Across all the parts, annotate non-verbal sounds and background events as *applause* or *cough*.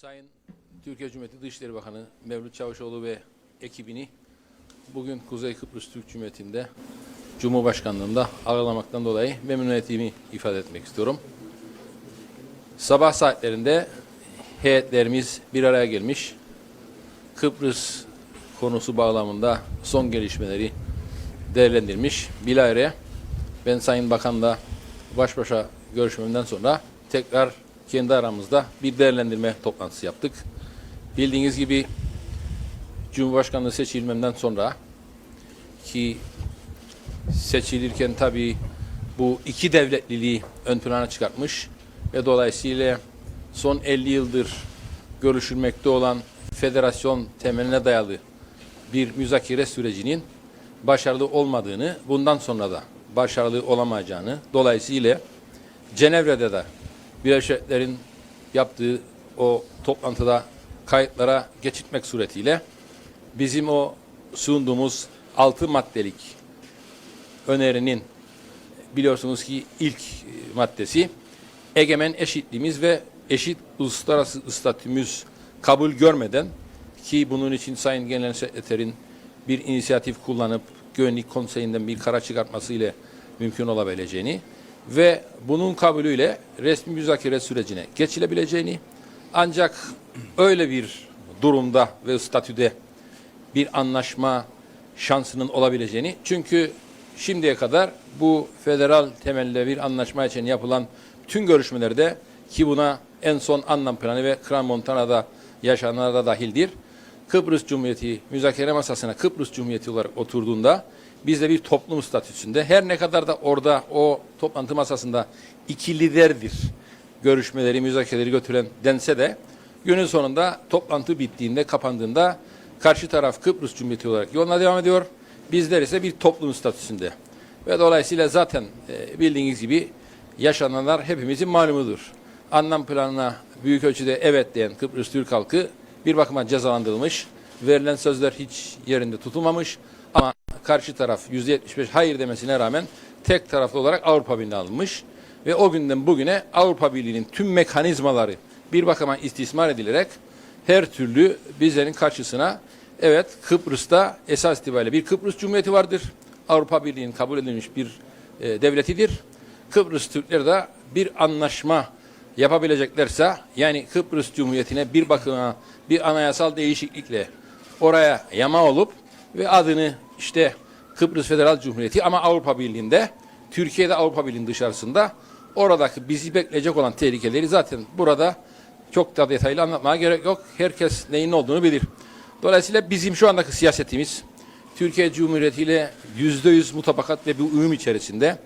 Sayın Türkiye Cumhuriyeti Dışişleri Bakanı Mevlüt Çavuşoğlu ve ekibini bugün Kuzey Kıbrıs Türk Cumhuriyeti'nde Cumhurbaşkanlığında ağırlamaktan dolayı memnuniyetimi ifade etmek istiyorum. Sabah saatlerinde heyetlerimiz bir araya gelmiş. Kıbrıs konusu bağlamında son gelişmeleri değerlendirmiş. Bilahare ben Sayın Bakan'la baş başa görüşmemden sonra tekrar kendi aramızda bir değerlendirme toplantısı yaptık. Bildiğiniz gibi Cumhurbaşkanlığı seçilmemden sonra ki seçilirken tabii bu iki devletliliği ön plana çıkartmış ve dolayısıyla son 50 yıldır görüşülmekte olan federasyon temeline dayalı bir müzakere sürecinin başarılı olmadığını, bundan sonra da başarılı olamayacağını, dolayısıyla Cenevre'de de Birleşik Milletler'in yaptığı o toplantıda kayıtlara geçitmek suretiyle bizim o sunduğumuz altı maddelik önerinin biliyorsunuz ki ilk e, maddesi egemen eşitliğimiz ve eşit uluslararası statümüz kabul görmeden ki bunun için Sayın Genel Sekreterin bir inisiyatif kullanıp Güvenlik Konseyi'nden bir karar çıkartması ile mümkün olabileceğini ve bunun kabulüyle resmi müzakere sürecine geçilebileceğini ancak öyle bir durumda ve statüde bir anlaşma şansının olabileceğini çünkü şimdiye kadar bu federal temelde bir anlaşma için yapılan tüm görüşmelerde ki buna en son anlam planı ve Kran Montana'da yaşananlar da dahildir. Kıbrıs Cumhuriyeti müzakere masasına Kıbrıs Cumhuriyeti olarak oturduğunda biz de bir toplum statüsünde her ne kadar da orada o toplantı masasında iki liderdir görüşmeleri, müzakereleri götüren dense de günün sonunda toplantı bittiğinde, kapandığında karşı taraf Kıbrıs Cumhuriyeti olarak yoluna devam ediyor. Bizler ise bir toplum statüsünde. Ve dolayısıyla zaten e, bildiğiniz gibi yaşananlar hepimizin malumudur. Anlam planına büyük ölçüde evet diyen Kıbrıs Türk halkı bir bakıma cezalandırılmış. Verilen sözler hiç yerinde tutulmamış ama karşı taraf %75 hayır demesine rağmen tek taraflı olarak Avrupa Birliği'ne alınmış ve o günden bugüne Avrupa Birliği'nin tüm mekanizmaları bir bakıma istismar edilerek her türlü bizlerin karşısına evet Kıbrıs'ta esas itibariyle bir Kıbrıs Cumhuriyeti vardır. Avrupa Birliği'nin kabul edilmiş bir e, devletidir. Kıbrıs Türkleri de bir anlaşma yapabileceklerse yani Kıbrıs Cumhuriyeti'ne bir bakıma bir anayasal değişiklikle oraya yama olup ve adını işte Kıbrıs Federal Cumhuriyeti ama Avrupa Birliği'nde Türkiye'de Avrupa Birliği'nin dışarısında oradaki bizi bekleyecek olan tehlikeleri zaten burada çok da detaylı anlatmaya gerek yok. Herkes neyin ne olduğunu bilir. Dolayısıyla bizim şu andaki siyasetimiz Türkiye Cumhuriyeti ile yüzde yüz mutabakat ve bir uyum içerisinde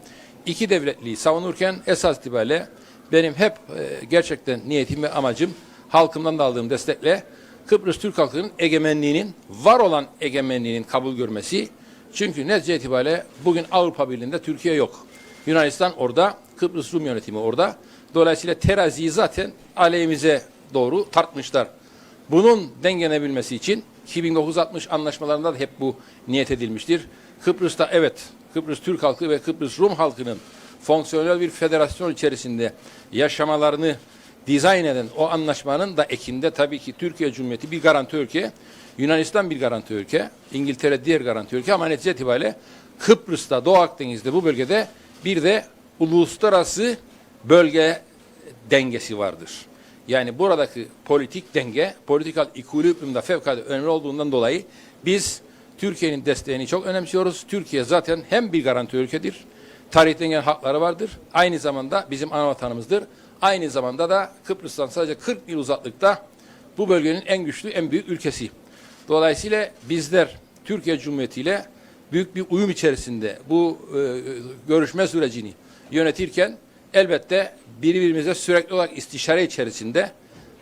iki devletliği savunurken esas itibariyle benim hep e, gerçekten niyetim ve amacım halkımdan da aldığım destekle Kıbrıs Türk halkının egemenliğinin, var olan egemenliğinin kabul görmesi. Çünkü netice itibariyle bugün Avrupa Birliği'nde Türkiye yok. Yunanistan orada, Kıbrıs Rum yönetimi orada. Dolayısıyla teraziyi zaten aleyhimize doğru tartmışlar. Bunun dengelenebilmesi için 1960 anlaşmalarında da hep bu niyet edilmiştir. Kıbrıs'ta evet, Kıbrıs Türk halkı ve Kıbrıs Rum halkının fonksiyonel bir federasyon içerisinde yaşamalarını dizayn eden o anlaşmanın da ekinde tabii ki Türkiye Cumhuriyeti bir garanti ülke, Yunanistan bir garanti ülke, İngiltere diğer garanti ülke ama netice itibariyle Kıbrıs'ta, Doğu Akdeniz'de bu bölgede bir de uluslararası bölge dengesi vardır. Yani buradaki politik denge, politikal equilibrium'da fevkalade önemli olduğundan dolayı biz Türkiye'nin desteğini çok önemsiyoruz. Türkiye zaten hem bir garanti ülkedir, tarihten gelen hakları vardır. Aynı zamanda bizim ana vatanımızdır. Aynı zamanda da Kıbrıs'tan sadece 40 mil uzaklıkta bu bölgenin en güçlü, en büyük ülkesi. Dolayısıyla bizler Türkiye Cumhuriyeti ile büyük bir uyum içerisinde bu e, görüşme sürecini yönetirken elbette birbirimize sürekli olarak istişare içerisinde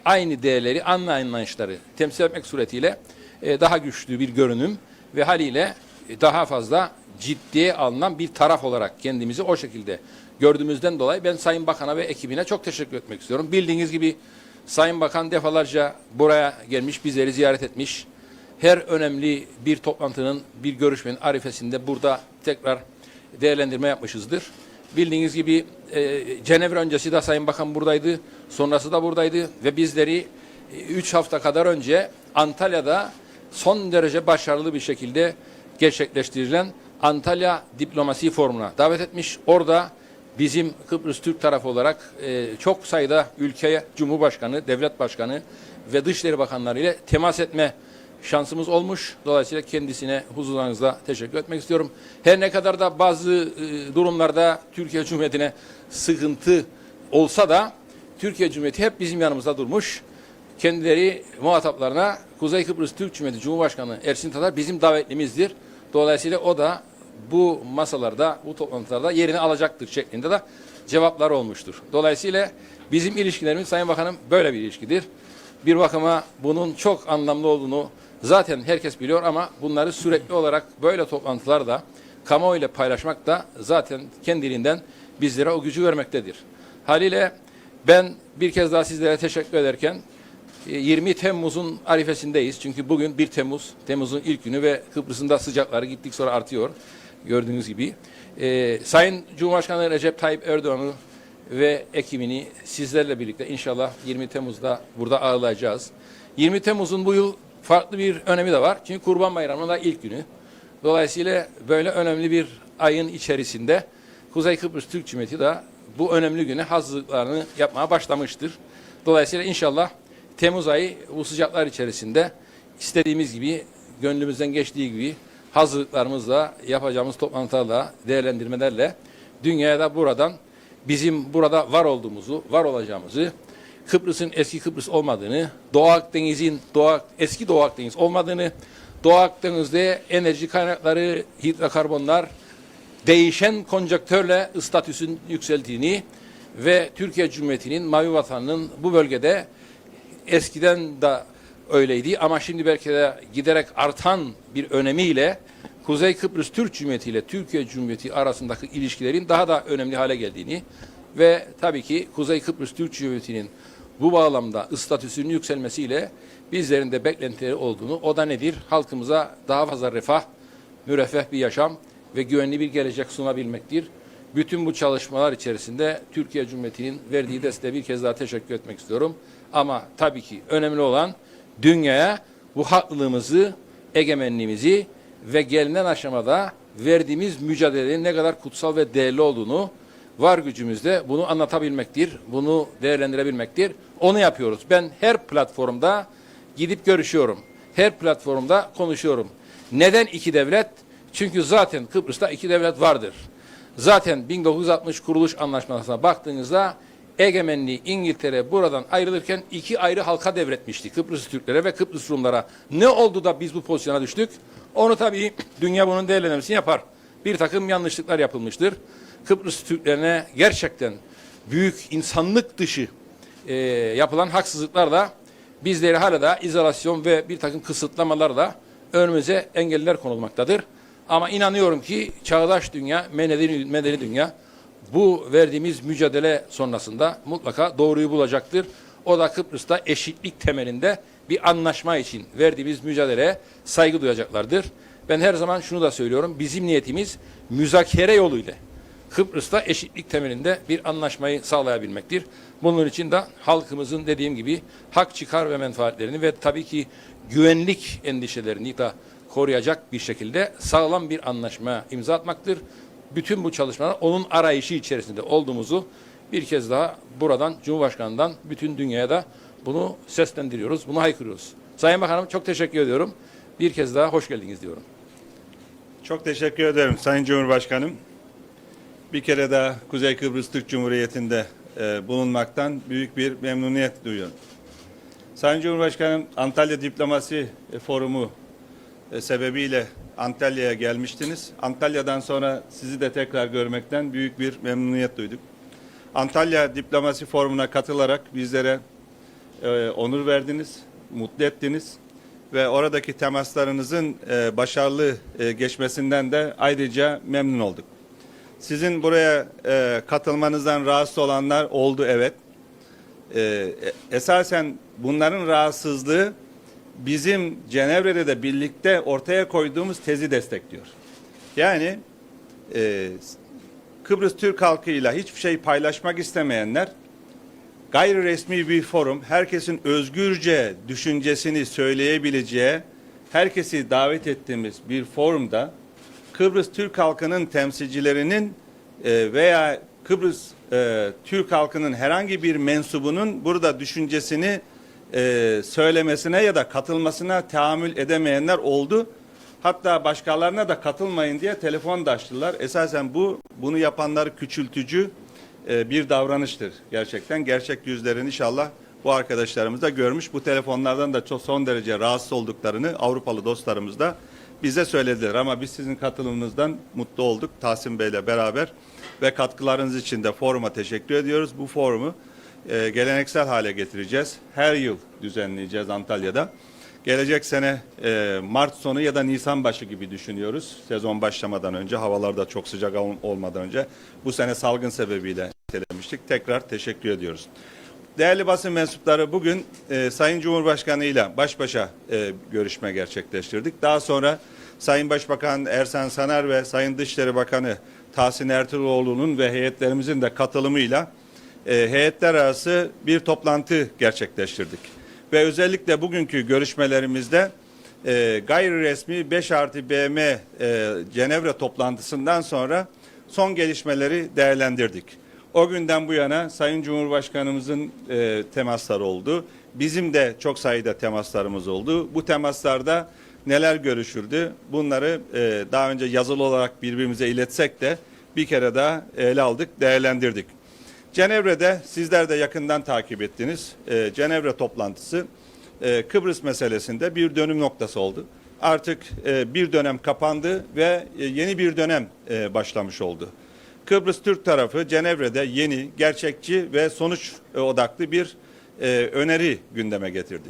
aynı değerleri, aynı anlayışları temsil etmek suretiyle e, daha güçlü bir görünüm ve haliyle e, daha fazla ciddiye alınan bir taraf olarak kendimizi o şekilde gördüğümüzden dolayı ben Sayın Bakan'a ve ekibine çok teşekkür etmek istiyorum. Bildiğiniz gibi Sayın Bakan defalarca buraya gelmiş, bizleri ziyaret etmiş. Her önemli bir toplantının, bir görüşmenin arifesinde burada tekrar değerlendirme yapmışızdır. Bildiğiniz gibi e, Cenevre öncesi de Sayın Bakan buradaydı, sonrası da buradaydı ve bizleri 3 hafta kadar önce Antalya'da son derece başarılı bir şekilde gerçekleştirilen Antalya Diplomasi Forumu'na davet etmiş. Orada bizim Kıbrıs Türk tarafı olarak e, çok sayıda ülkeye Cumhurbaşkanı, Devlet Başkanı ve Dışişleri Bakanları ile temas etme şansımız olmuş. Dolayısıyla kendisine huzurlarınızda teşekkür etmek istiyorum. Her ne kadar da bazı e, durumlarda Türkiye Cumhuriyeti'ne sıkıntı olsa da Türkiye Cumhuriyeti hep bizim yanımızda durmuş. Kendileri muhataplarına Kuzey Kıbrıs Türk Cumhuriyeti Cumhurbaşkanı Ersin Tatar bizim davetlimizdir. Dolayısıyla o da bu masalarda, bu toplantılarda yerini alacaktır şeklinde de cevaplar olmuştur. Dolayısıyla bizim ilişkilerimiz Sayın Bakanım böyle bir ilişkidir. Bir bakıma bunun çok anlamlı olduğunu zaten herkes biliyor ama bunları sürekli olarak böyle toplantılarda kamuoyuyla paylaşmak da zaten kendiliğinden bizlere o gücü vermektedir. Haliyle ben bir kez daha sizlere teşekkür ederken e, 20 Temmuz'un arifesindeyiz. Çünkü bugün 1 Temmuz, Temmuz'un ilk günü ve Kıbrıs'ın da sıcakları gittik sonra artıyor. Gördüğünüz gibi. Ee, Sayın Cumhurbaşkanı Recep Tayyip Erdoğan'ı ve ekibini sizlerle birlikte inşallah 20 Temmuz'da burada ağırlayacağız. 20 Temmuz'un bu yıl farklı bir önemi de var. Çünkü Kurban Bayramı'nın da ilk günü. Dolayısıyla böyle önemli bir ayın içerisinde Kuzey Kıbrıs Türk Cumhuriyeti de bu önemli güne hazırlıklarını yapmaya başlamıştır. Dolayısıyla inşallah Temmuz ayı bu sıcaklar içerisinde istediğimiz gibi, gönlümüzden geçtiği gibi hazırlıklarımızla, yapacağımız toplantılarla, değerlendirmelerle dünyaya da buradan bizim burada var olduğumuzu, var olacağımızı, Kıbrıs'ın eski Kıbrıs olmadığını, Doğu Akdeniz'in Doğu, eski Doğu Akdeniz olmadığını, Doğu Akdeniz'de enerji kaynakları, hidrokarbonlar, değişen konjonktörle statüsün yükseldiğini ve Türkiye Cumhuriyeti'nin mavi vatanının bu bölgede eskiden de öyleydi ama şimdi belki de giderek artan bir önemiyle Kuzey Kıbrıs Türk Cumhuriyeti ile Türkiye Cumhuriyeti arasındaki ilişkilerin daha da önemli hale geldiğini ve tabii ki Kuzey Kıbrıs Türk Cumhuriyeti'nin bu bağlamda statüsünün yükselmesiyle bizlerin de beklentileri olduğunu, o da nedir? Halkımıza daha fazla refah, müreffeh bir yaşam ve güvenli bir gelecek sunabilmektir. Bütün bu çalışmalar içerisinde Türkiye Cumhuriyeti'nin verdiği desteğe bir kez daha teşekkür etmek istiyorum. Ama tabii ki önemli olan dünyaya bu haklılığımızı, egemenliğimizi ve gelinen aşamada verdiğimiz mücadelenin ne kadar kutsal ve değerli olduğunu var gücümüzde bunu anlatabilmektir, bunu değerlendirebilmektir. Onu yapıyoruz. Ben her platformda gidip görüşüyorum. Her platformda konuşuyorum. Neden iki devlet? Çünkü zaten Kıbrıs'ta iki devlet vardır. Zaten 1960 kuruluş anlaşmasına baktığınızda egemenliği İngiltere buradan ayrılırken iki ayrı halka devretmişti. Kıbrıs Türklere ve Kıbrıs Rumlara. Ne oldu da biz bu pozisyona düştük? Onu tabii dünya bunun değerlendirmesini yapar. Bir takım yanlışlıklar yapılmıştır. Kıbrıs Türklerine gerçekten büyük insanlık dışı e, yapılan haksızlıklarla bizleri hala da izolasyon ve bir takım kısıtlamalarla önümüze engeller konulmaktadır. Ama inanıyorum ki çağdaş dünya, medeni, medeni dünya bu verdiğimiz mücadele sonrasında mutlaka doğruyu bulacaktır. O da Kıbrıs'ta eşitlik temelinde bir anlaşma için verdiğimiz mücadeleye saygı duyacaklardır. Ben her zaman şunu da söylüyorum. Bizim niyetimiz müzakere yoluyla Kıbrıs'ta eşitlik temelinde bir anlaşmayı sağlayabilmektir. Bunun için de halkımızın dediğim gibi hak çıkar ve menfaatlerini ve tabii ki güvenlik endişelerini de koruyacak bir şekilde sağlam bir anlaşma imza atmaktır. Bütün bu çalışmalar onun arayışı içerisinde olduğumuzu bir kez daha buradan Cumhurbaşkanı'ndan bütün dünyaya da bunu seslendiriyoruz, bunu haykırıyoruz. Sayın Bakanım çok teşekkür ediyorum. Bir kez daha hoş geldiniz diyorum. Çok teşekkür ederim Sayın Cumhurbaşkanım. Bir kere daha Kuzey Kıbrıs Türk Cumhuriyeti'nde e, bulunmaktan büyük bir memnuniyet duyuyorum. Sayın Cumhurbaşkanım Antalya Diplomasi Forumu e, sebebiyle Antalya'ya gelmiştiniz. Antalya'dan sonra sizi de tekrar görmekten büyük bir memnuniyet duyduk. Antalya Diplomasi Forumu'na katılarak bizlere e, onur verdiniz, mutlu ettiniz ve oradaki temaslarınızın e, başarılı e, geçmesinden de ayrıca memnun olduk. Sizin buraya e, katılmanızdan rahatsız olanlar oldu evet. E, e, esasen bunların rahatsızlığı bizim Cenevre'de de birlikte ortaya koyduğumuz tezi destekliyor. Yani e, Kıbrıs Türk halkıyla hiçbir şey paylaşmak istemeyenler gayri resmi bir forum, herkesin özgürce düşüncesini söyleyebileceği, herkesi davet ettiğimiz bir forumda Kıbrıs Türk halkının temsilcilerinin e, veya Kıbrıs e, Türk halkının herhangi bir mensubunun burada düşüncesini e, söylemesine ya da katılmasına tahammül edemeyenler oldu. Hatta başkalarına da katılmayın diye telefon da açtılar. Esasen bu bunu yapanlar küçültücü e, bir davranıştır gerçekten. Gerçek yüzlerini inşallah bu arkadaşlarımız da görmüş. Bu telefonlardan da çok son derece rahatsız olduklarını Avrupalı dostlarımız da bize söylediler. Ama biz sizin katılımınızdan mutlu olduk Tahsin Bey'le beraber ve katkılarınız için de foruma teşekkür ediyoruz. Bu forumu e, geleneksel hale getireceğiz. Her yıl düzenleyeceğiz Antalya'da. Gelecek sene e, Mart sonu ya da Nisan başı gibi düşünüyoruz. Sezon başlamadan önce, havalar da çok sıcak ol- olmadan önce. Bu sene salgın sebebiyle ertelemiştik. Tekrar teşekkür ediyoruz. Değerli basın mensupları bugün e, Sayın Cumhurbaşkanı ile baş başa e, görüşme gerçekleştirdik. Daha sonra Sayın Başbakan Ersan Saner ve Sayın Dışişleri Bakanı Tahsin Ertuğrul'un ve heyetlerimizin de katılımıyla e, heyetler arası bir toplantı gerçekleştirdik. Ve özellikle bugünkü görüşmelerimizde e, gayri resmi 5 artı BM e, Cenevre toplantısından sonra son gelişmeleri değerlendirdik. O günden bu yana Sayın Cumhurbaşkanımızın e, temasları oldu. Bizim de çok sayıda temaslarımız oldu. Bu temaslarda neler görüşüldü? Bunları e, daha önce yazılı olarak birbirimize iletsek de bir kere daha ele aldık, değerlendirdik. Cenevre'de sizler de yakından takip ettiniz. E, Cenevre toplantısı e, Kıbrıs meselesinde bir dönüm noktası oldu. Artık e, bir dönem kapandı ve e, yeni bir dönem başlamış oldu. Kıbrıs Türk tarafı Cenevre'de yeni, gerçekçi ve sonuç odaklı bir öneri gündeme getirdi.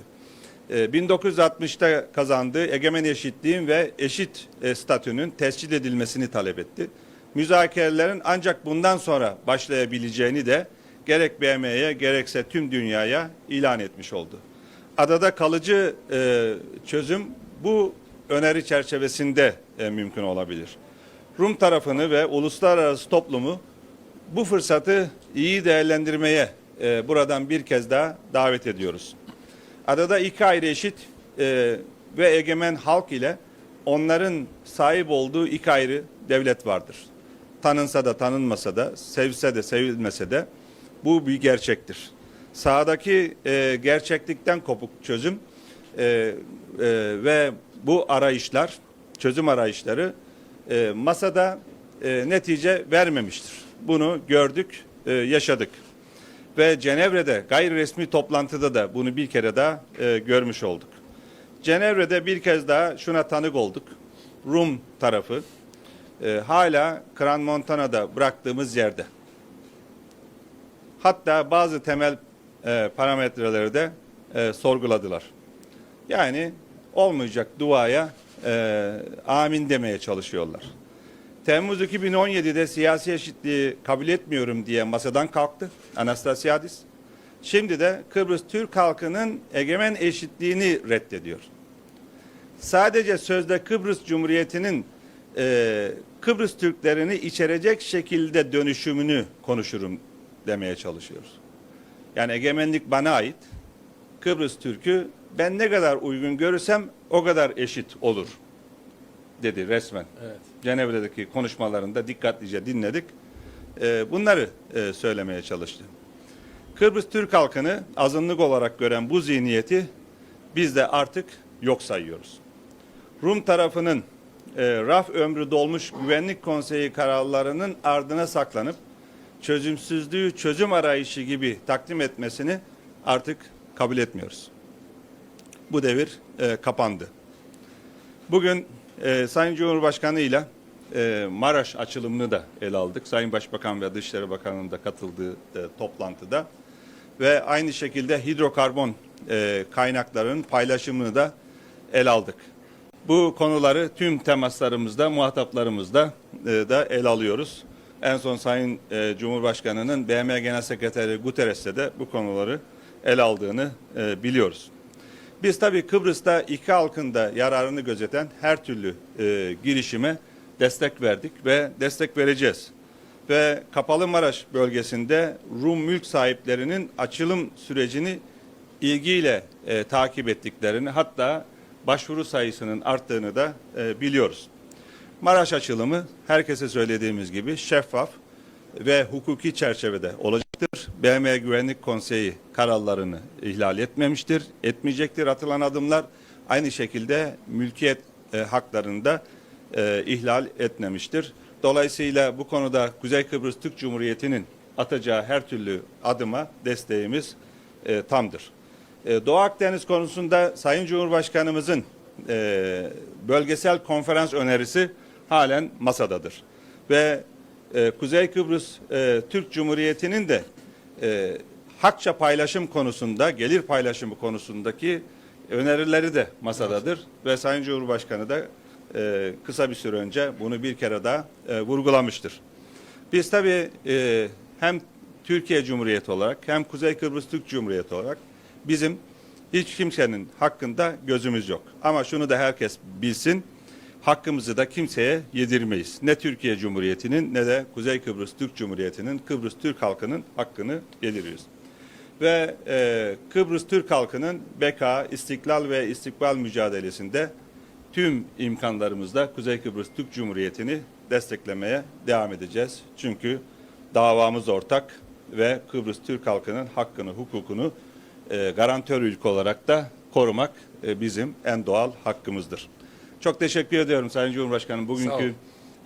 E, 1960'ta kazandığı egemen eşitliğin ve eşit statünün tescil edilmesini talep etti. Müzakerelerin ancak bundan sonra başlayabileceğini de gerek BM'ye gerekse tüm dünyaya ilan etmiş oldu. Adada kalıcı e, çözüm bu öneri çerçevesinde e, mümkün olabilir. Rum tarafını ve uluslararası toplumu bu fırsatı iyi değerlendirmeye e, buradan bir kez daha davet ediyoruz. Adada iki ayrı eşit e, ve egemen halk ile onların sahip olduğu iki ayrı devlet vardır. Tanınsa da tanınmasa da, sevse de sevilmese de bu bir gerçektir. Sahadaki e, gerçeklikten kopuk çözüm e, e, ve bu arayışlar, çözüm arayışları e, masada e, netice vermemiştir. Bunu gördük, e, yaşadık. Ve Cenevre'de gayri resmi toplantıda da bunu bir kere daha e, görmüş olduk. Cenevre'de bir kez daha şuna tanık olduk. Rum tarafı e, hala Kran Montana'da bıraktığımız yerde. Hatta bazı temel e, parametreleri de e, sorguladılar. Yani olmayacak duaya e, amin demeye çalışıyorlar. Temmuz 2017'de siyasi eşitliği kabul etmiyorum diye masadan kalktı Anastasiadis. Şimdi de Kıbrıs Türk halkının egemen eşitliğini reddediyor. Sadece sözde Kıbrıs Cumhuriyeti'nin e, Kıbrıs Türklerini içerecek şekilde dönüşümünü konuşurum demeye çalışıyoruz. Yani egemenlik bana ait. Kıbrıs Türk'ü ben ne kadar uygun görürsem o kadar eşit olur dedi resmen. Evet. Cenevre'deki konuşmalarında dikkatlice dinledik. Ee, bunları e, söylemeye çalıştı. Kıbrıs Türk halkını azınlık olarak gören bu zihniyeti biz de artık yok sayıyoruz. Rum tarafının raf ömrü dolmuş güvenlik konseyi kararlarının ardına saklanıp çözümsüzlüğü çözüm arayışı gibi takdim etmesini artık kabul etmiyoruz. Bu devir e, kapandı. Bugün e, Sayın Cumhurbaşkanı ile e, Maraş açılımını da ele aldık. Sayın Başbakan ve Dışişleri Bakanı'nın da katıldığı e, toplantıda ve aynı şekilde hidrokarbon e, kaynaklarının paylaşımını da ele aldık. Bu konuları tüm temaslarımızda, muhataplarımızda e, da ele alıyoruz. En son Sayın e, Cumhurbaşkanı'nın BM Genel Sekreteri Guterres'te de bu konuları ele aldığını e, biliyoruz. Biz tabii Kıbrıs'ta iki halkın da yararını gözeten her türlü e, girişime destek verdik ve destek vereceğiz. ve Kapalı Maraş bölgesinde Rum mülk sahiplerinin açılım sürecini ilgiyle e, takip ettiklerini hatta başvuru sayısının arttığını da e, biliyoruz. Maraş açılımı herkese söylediğimiz gibi şeffaf ve hukuki çerçevede olacaktır. BM Güvenlik Konseyi kararlarını ihlal etmemiştir, etmeyecektir atılan adımlar. Aynı şekilde mülkiyet e, haklarını da e, ihlal etmemiştir. Dolayısıyla bu konuda Kuzey Kıbrıs Türk Cumhuriyeti'nin atacağı her türlü adıma desteğimiz e, tamdır. E, Doğu Akdeniz konusunda Sayın Cumhurbaşkanımızın e, bölgesel konferans önerisi halen masadadır. Ve e, Kuzey Kıbrıs e, Türk Cumhuriyeti'nin de e, hakça paylaşım konusunda, gelir paylaşımı konusundaki önerileri de masadadır. Ve Sayın Cumhurbaşkanı da e, kısa bir süre önce bunu bir kere daha e, vurgulamıştır. Biz tabii e, hem Türkiye Cumhuriyeti olarak hem Kuzey Kıbrıs Türk Cumhuriyeti olarak bizim hiç kimsenin hakkında gözümüz yok. Ama şunu da herkes bilsin, hakkımızı da kimseye yedirmeyiz. Ne Türkiye Cumhuriyeti'nin ne de Kuzey Kıbrıs Türk Cumhuriyeti'nin, Kıbrıs Türk halkının hakkını yediriyoruz. Ve e, Kıbrıs Türk halkının beka, istiklal ve istikbal mücadelesinde tüm imkanlarımızla Kuzey Kıbrıs Türk Cumhuriyeti'ni desteklemeye devam edeceğiz. Çünkü davamız ortak ve Kıbrıs Türk halkının hakkını, hukukunu e, garantör ülke olarak da korumak e, bizim en doğal hakkımızdır. Çok teşekkür ediyorum Sayın Cumhurbaşkanım. Bugünkü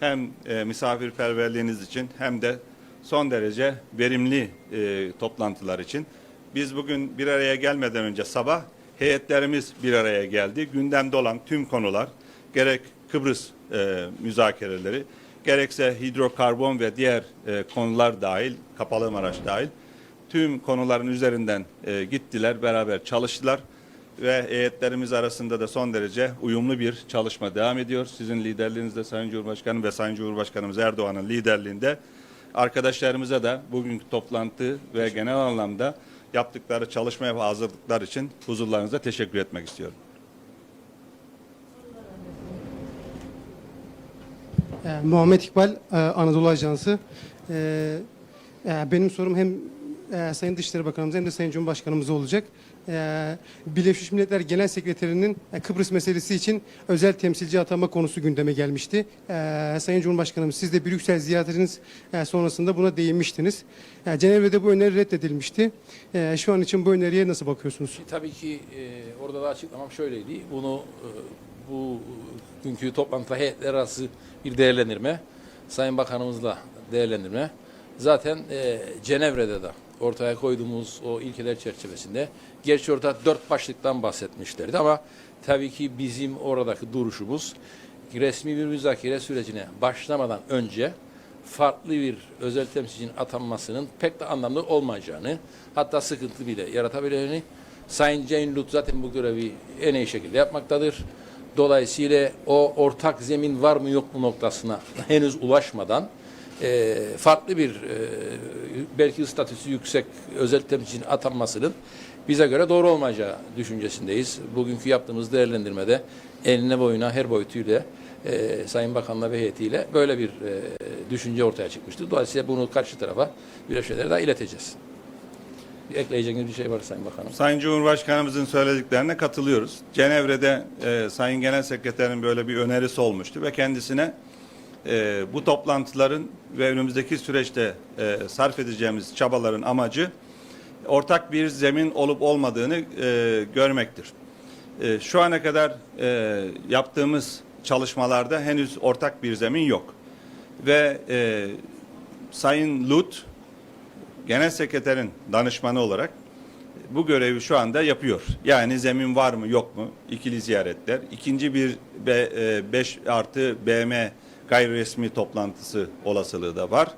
hem e, misafirperverliğiniz için hem de son derece verimli e, toplantılar için. Biz bugün bir araya gelmeden önce sabah heyetlerimiz bir araya geldi. Gündemde olan tüm konular gerek Kıbrıs e, müzakereleri gerekse hidrokarbon ve diğer e, konular dahil, Kapalı Maraş dahil tüm konuların üzerinden e, gittiler, beraber çalıştılar ve heyetlerimiz arasında da son derece uyumlu bir çalışma devam ediyor. Sizin liderliğinizde Sayın Cumhurbaşkanım ve Sayın Cumhurbaşkanımız Erdoğan'ın liderliğinde arkadaşlarımıza da bugünkü toplantı ve genel anlamda yaptıkları çalışmaya ve hazırlıklar için huzurlarınıza teşekkür etmek istiyorum. Ee, Muhammed İkbal, e, Anadolu Ajansı. Ee, e, Benim sorum hem e, Sayın Dışişleri Bakanımız hem de Sayın Cumhurbaşkanımıza olacak. Ee, Birleşmiş Milletler Genel Sekreterinin e, Kıbrıs meselesi için özel temsilci atama konusu gündeme gelmişti. Ee, Sayın Cumhurbaşkanım siz de Brüksel ziyaretiniz e, sonrasında buna değinmiştiniz. E, Cenevre'de bu öneri reddedilmişti. E, Şu an için bu öneriye nasıl bakıyorsunuz? Tabii ki e, orada da açıklamam şöyleydi. Bunu e, bu günkü toplantıda heyetler arası bir değerlendirme, Sayın Bakanımızla değerlendirme. Zaten e, Cenevre'de de ortaya koyduğumuz o ilkeler çerçevesinde gerçi orada dört başlıktan bahsetmişlerdi ama tabii ki bizim oradaki duruşumuz resmi bir müzakere sürecine başlamadan önce farklı bir özel temsilcinin atanmasının pek de anlamlı olmayacağını hatta sıkıntı bile yaratabileceğini Sayın Jane Lut zaten bu görevi en iyi şekilde yapmaktadır. Dolayısıyla o ortak zemin var mı yok mu noktasına *laughs* henüz ulaşmadan e, farklı bir e, belki statüsü yüksek özel temsilcinin atanmasının bize göre doğru olmayacağı düşüncesindeyiz. Bugünkü yaptığımız değerlendirmede eline boyuna her boyutuyla e, Sayın Bakanla ve heyetiyle böyle bir e, düşünce ortaya çıkmıştı. Dolayısıyla bunu karşı tarafa Birleşmiş Milletler'e daha ileteceğiz. Bir ekleyeceğiniz bir şey var Sayın Bakanım. Sayın Cumhurbaşkanımızın söylediklerine katılıyoruz. Cenevre'de e, Sayın Genel Sekreterin böyle bir önerisi olmuştu ve kendisine e, bu toplantıların ve önümüzdeki süreçte e, sarf edeceğimiz çabaların amacı ortak bir zemin olup olmadığını e, görmektir. E, şu ana kadar e, yaptığımız çalışmalarda henüz ortak bir zemin yok. Ve e, Sayın Lut, Genel Sekreterin danışmanı olarak bu görevi şu anda yapıyor. Yani zemin var mı yok mu? İkili ziyaretler. İkinci bir 5 artı BM gayri resmi toplantısı olasılığı da var.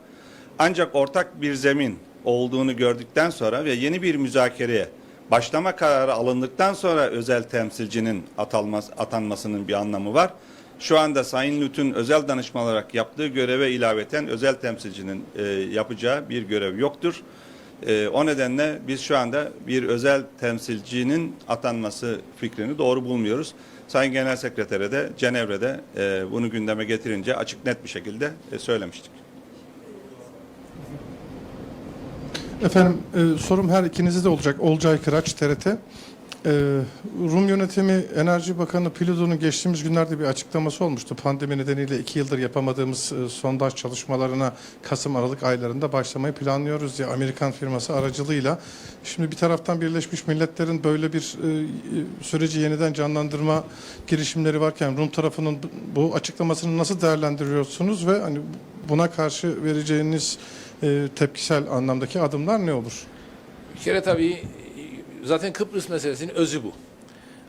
Ancak ortak bir zemin olduğunu gördükten sonra ve yeni bir müzakereye başlama kararı alındıktan sonra özel temsilcinin atanması, atanmasının bir anlamı var. Şu anda Sayın Lüt'ün özel danışman olarak yaptığı göreve ilaveten özel temsilcinin e, yapacağı bir görev yoktur. E, o nedenle biz şu anda bir özel temsilcinin atanması fikrini doğru bulmuyoruz. Sayın Genel Sekreter'e de Cenevre'de e, bunu gündeme getirince açık net bir şekilde e, söylemiştik. Efendim e, sorum her ikinize de olacak. Olcay Kıraç, TRT. E, Rum yönetimi Enerji Bakanı Piludon'un geçtiğimiz günlerde bir açıklaması olmuştu. Pandemi nedeniyle iki yıldır yapamadığımız e, sondaj çalışmalarına Kasım-Aralık aylarında başlamayı planlıyoruz diye Amerikan firması aracılığıyla. Şimdi bir taraftan Birleşmiş Milletler'in böyle bir e, e, süreci yeniden canlandırma girişimleri varken Rum tarafının bu- açıklamasını nasıl değerlendiriyorsunuz ve hani buna karşı vereceğiniz e, tepkisel anlamdaki adımlar ne olur? Bir kere tabii zaten Kıbrıs meselesinin özü bu.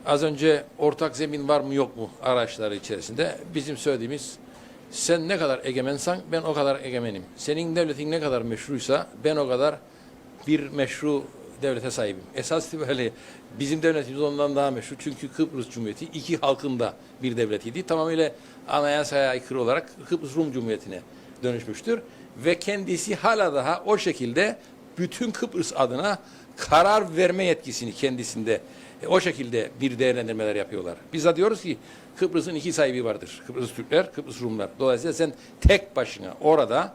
Az önce ortak zemin var mı yok mu araçları içerisinde bizim söylediğimiz sen ne kadar egemensen ben o kadar egemenim. Senin devletin ne kadar meşruysa ben o kadar bir meşru devlete sahibim. Esas itibariyle bizim devletimiz ondan daha meşru. Çünkü Kıbrıs Cumhuriyeti iki halkında bir devletiydi. Tamamıyla anayasaya aykırı olarak Kıbrıs Rum Cumhuriyeti'ne dönüşmüştür. Ve kendisi hala daha o şekilde bütün Kıbrıs adına karar verme yetkisini kendisinde e, o şekilde bir değerlendirmeler yapıyorlar. Biz de diyoruz ki Kıbrıs'ın iki sahibi vardır. Kıbrıs Türkler, Kıbrıs Rumlar. Dolayısıyla sen tek başına orada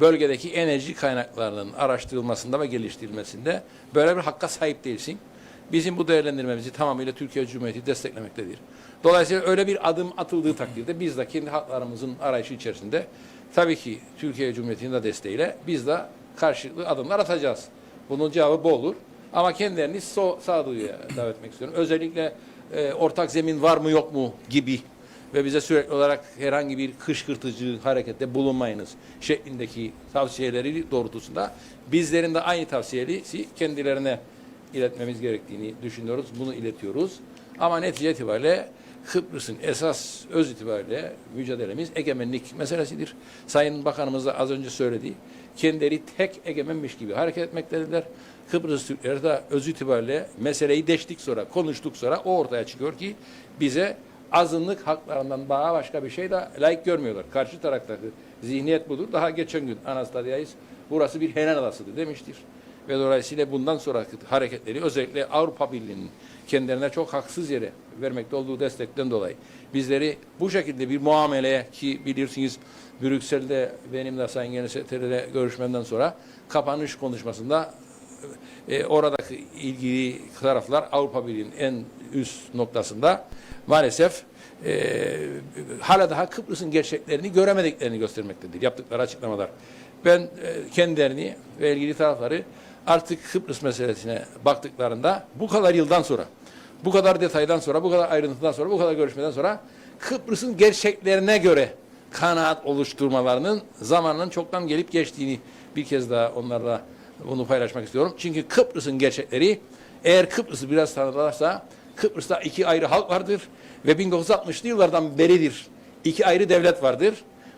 bölgedeki enerji kaynaklarının araştırılmasında ve geliştirilmesinde böyle bir hakka sahip değilsin. Bizim bu değerlendirmemizi tamamıyla Türkiye Cumhuriyeti desteklemektedir. Dolayısıyla öyle bir adım atıldığı takdirde biz de kendi haklarımızın arayışı içerisinde tabii ki Türkiye Cumhuriyeti'nin de desteğiyle biz de karşılıklı adımlar atacağız. Bunun cevabı bu olur. Ama kendilerini so sağduyuya davet etmek istiyorum. Özellikle e, ortak zemin var mı yok mu gibi ve bize sürekli olarak herhangi bir kışkırtıcı harekette bulunmayınız şeklindeki tavsiyeleri doğrultusunda bizlerin de aynı tavsiyesi kendilerine iletmemiz gerektiğini düşünüyoruz. Bunu iletiyoruz. Ama netice itibariyle Kıbrıs'ın esas öz itibariyle mücadelemiz egemenlik meselesidir. Sayın Bakanımız da az önce söyledi. Kendileri tek egemenmiş gibi hareket etmektedirler. Kıbrıs Türkleri de öz itibariyle meseleyi deştik sonra, konuştuk sonra o ortaya çıkıyor ki bize azınlık haklarından daha başka bir şey de layık görmüyorlar. Karşı taraftaki zihniyet budur. Daha geçen gün Anastasiadis burası bir Henan adasıdır demiştir. Ve dolayısıyla bundan sonraki hareketleri özellikle Avrupa Birliği'nin kendilerine çok haksız yere vermekte olduğu destekten dolayı bizleri bu şekilde bir muameleye ki bilirsiniz Brüksel'de benim de Sayın Genel görüşmemden sonra kapanış konuşmasında e, oradaki ilgili taraflar Avrupa Birliği'nin en üst noktasında maalesef e, hala daha Kıbrıs'ın gerçeklerini göremediklerini göstermektedir yaptıkları açıklamalar. Ben e, kendilerini ve ilgili tarafları artık Kıbrıs meselesine baktıklarında bu kadar yıldan sonra, bu kadar detaydan sonra, bu kadar ayrıntıdan sonra, bu kadar görüşmeden sonra Kıbrıs'ın gerçeklerine göre kanaat oluşturmalarının zamanının çoktan gelip geçtiğini bir kez daha onlarla bunu paylaşmak istiyorum. Çünkü Kıbrıs'ın gerçekleri eğer Kıbrıs'ı biraz tanırlarsa Kıbrıs'ta iki ayrı halk vardır ve 1960'lı yıllardan beridir iki ayrı devlet vardır.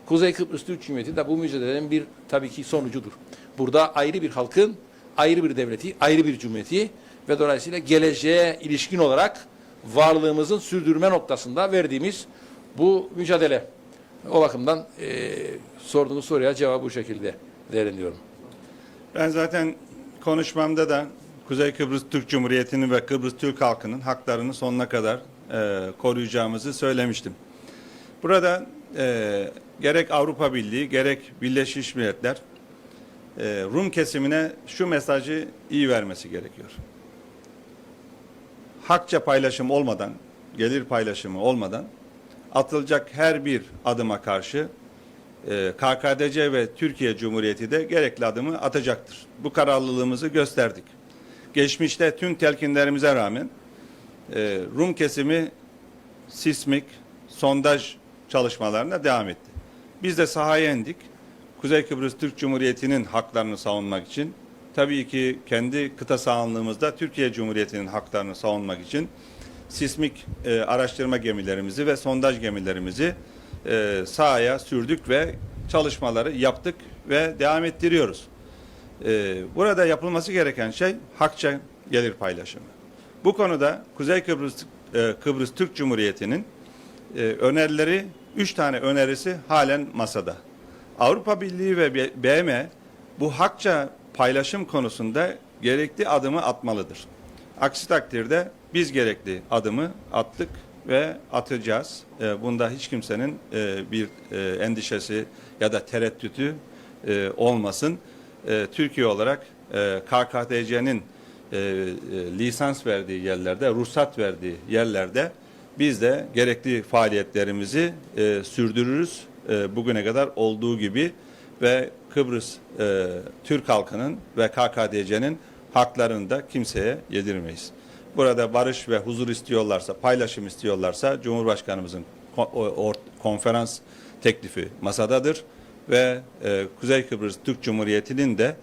Kuzey Kıbrıs Türk Cumhuriyeti de bu mücadelenin bir tabii ki sonucudur. Burada ayrı bir halkın, ayrı bir devleti, ayrı bir cumhuriyeti ve dolayısıyla geleceğe ilişkin olarak varlığımızın sürdürme noktasında verdiğimiz bu mücadele. O bakımdan e, sorduğunuz soruya cevabı bu şekilde değerlendiriyorum. Ben zaten konuşmamda da Kuzey Kıbrıs Türk Cumhuriyeti'nin ve Kıbrıs Türk halkının haklarını sonuna kadar e, koruyacağımızı söylemiştim. Burada e, gerek Avrupa Birliği gerek Birleşmiş Milletler e, Rum kesimine şu mesajı iyi vermesi gerekiyor. Hakça paylaşım olmadan, gelir paylaşımı olmadan atılacak her bir adıma karşı e, KKDC ve Türkiye Cumhuriyeti de gerekli adımı atacaktır. Bu kararlılığımızı gösterdik. Geçmişte tüm telkinlerimize rağmen e, Rum kesimi sismik sondaj çalışmalarına devam etti. Biz de sahaya indik. Kuzey Kıbrıs Türk Cumhuriyeti'nin haklarını savunmak için, tabii ki kendi kıta sahanlığımızda Türkiye Cumhuriyeti'nin haklarını savunmak için sismik e, araştırma gemilerimizi ve sondaj gemilerimizi e, sahaya sürdük ve çalışmaları yaptık ve devam ettiriyoruz. E, burada yapılması gereken şey hakça gelir paylaşımı. Bu konuda Kuzey Kıbrıs e, Kıbrıs Türk Cumhuriyeti'nin e, önerileri, üç tane önerisi halen masada. Avrupa Birliği ve BM bu hakça paylaşım konusunda gerekli adımı atmalıdır. Aksi takdirde biz gerekli adımı attık ve atacağız. E, bunda hiç kimsenin e, bir e, endişesi ya da tereddütü olmasın. Türkiye olarak KKTC'nin lisans verdiği yerlerde, ruhsat verdiği yerlerde biz de gerekli faaliyetlerimizi sürdürürüz. Bugüne kadar olduğu gibi ve Kıbrıs e, Türk halkının ve KKTC'nin haklarını da kimseye yedirmeyiz. Burada barış ve huzur istiyorlarsa, paylaşım istiyorlarsa Cumhurbaşkanımızın konferans teklifi masadadır ve e, Kuzey Kıbrıs Türk Cumhuriyeti'nin de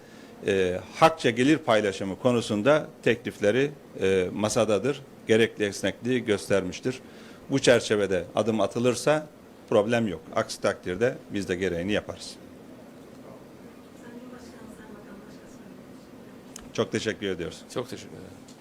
e, hakça gelir paylaşımı konusunda teklifleri e, masadadır. Gerekli esnekliği göstermiştir. Bu çerçevede adım atılırsa problem yok. Aksi takdirde biz de gereğini yaparız. Çok teşekkür ediyoruz. Çok teşekkür ederim.